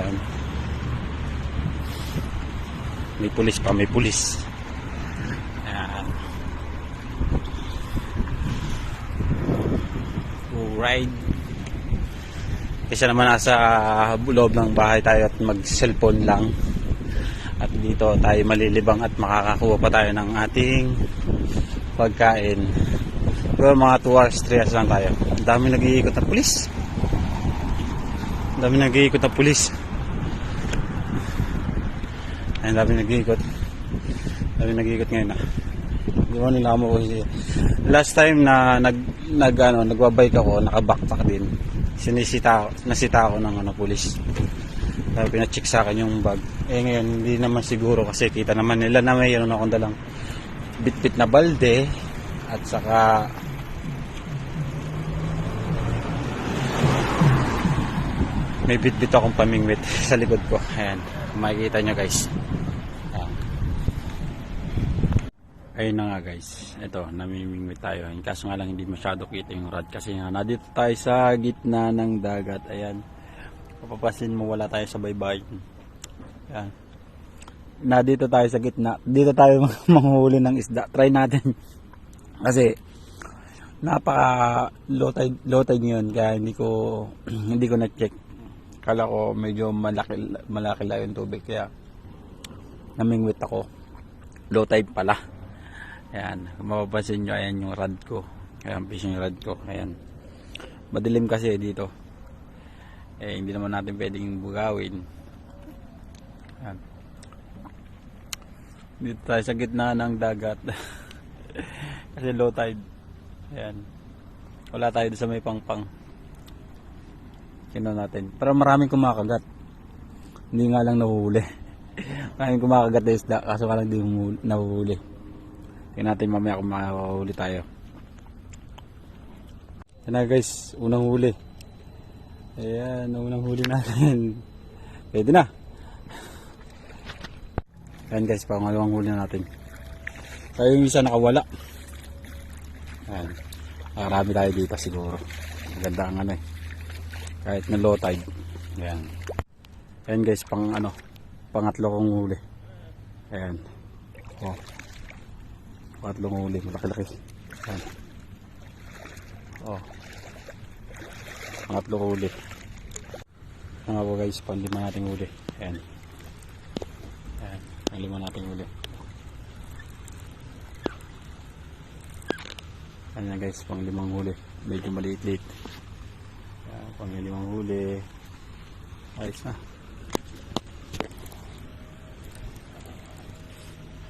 Ayan. May pulis pa, may pulis. Ayan. Alright. Isa naman nasa loob ng bahay tayo at mag-cellphone lang. At dito tayo malilibang at makakakuha pa tayo ng ating pagkain. Pero mga 2 hours, 3 hours lang tayo. Ang dami nag-iikot na pulis. Ang dami nag-iikot na pulis. Ang dami nag-iikot. Dami nag-iikot ngayon ah. Di ba nila mo kasi last time na nag nag ano nagbabike ako, naka-backpack din. Sinisita nasita ako ng ano pulis. Kaya pina-check sa akin yung bag. Eh ngayon hindi naman siguro kasi kita naman nila na may ano akong dalang bitbit na balde at saka may bitbit akong pamingwit sa likod ko. Ayan, makikita nyo guys. Ayan. Ayun na nga guys. Ito, namimingwit tayo. Yung kaso nga lang hindi masyado kita yung rod kasi nga nandito tayo sa gitna ng dagat. Ayan. Papapasin mo wala tayo sa baybay. Ayan. Na dito tayo sa gitna. Dito tayo manghuli ng isda. Try natin. kasi napaka low tide, low tide ngayon kaya hindi ko hindi ko na-check. Kala ko medyo malaki malaki lang yung tubig kaya namingwit ako. Low tide pala. Ayan, kung mapapansin nyo, ayan yung rod ko. Ayan, fishing rod ko. Ayan. Madilim kasi dito. Eh, hindi naman natin pwedeng bugawin. Ayan. Dito tayo sa gitna ng dagat. kasi low tide. Ayan. Wala tayo sa may pangpang. Kino natin. Pero maraming kumakagat. Hindi nga lang nahuhuli. maraming kumakagat na isda. Kaso nga lang di nahuhuli. Tingnan natin mamaya kung makakahuli tayo. Yan na guys, unang huli. Ayan, unang huli natin. Pwede na. Ayan guys, pangalawang huli na natin. Kaya yung isa nakawala. Ayan. Marami tayo dito siguro. Maganda ang ano eh. Kahit na low tide. Ayan. Ayan guys, pang ano, pangatlo kong huli. Ayan. Oh. Pangatlong huli, malaki-laki. Ayan. Oh. Pangatlong huli. Ano po guys, pang lima nating huli. Ayan. Ayan, pang lima nating huli. Ayan na guys, pang limang huli. Medyo maliit-liit. Ayan, pang limang huli. Ayos na.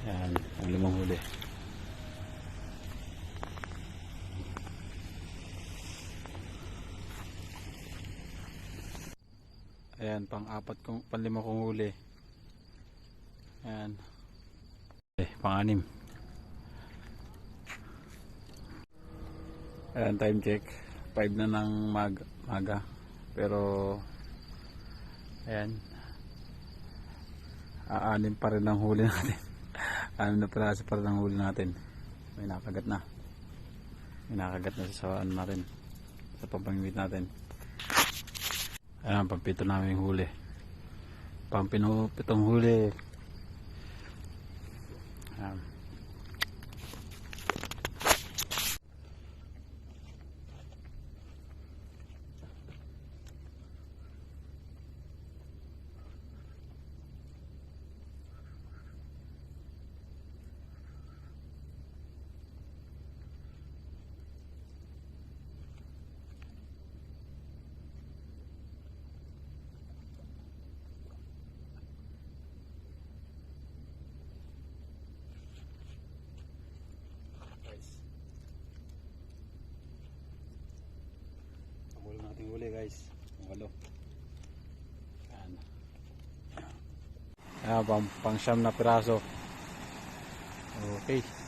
Ayan, pang limang huli. Ayan, pang-apat kong, pang-lima kong huli. Ayan. Eh, pang-anim. Ayan, time check. 5 na ng mag maga. Pero, ayan. Aanim pa rin ang huli natin. Anim na piraso pa rin ang huli natin. May nakagat na. May nakagat na sa ano natin. Sa pampangwit natin. Ayan, pampito namin huli. Pampinupitong huli. Ayan. guys. Ang huli nating huli guys. Walo. Ayan. Ayan, pang, pang siyam na piraso. Okay.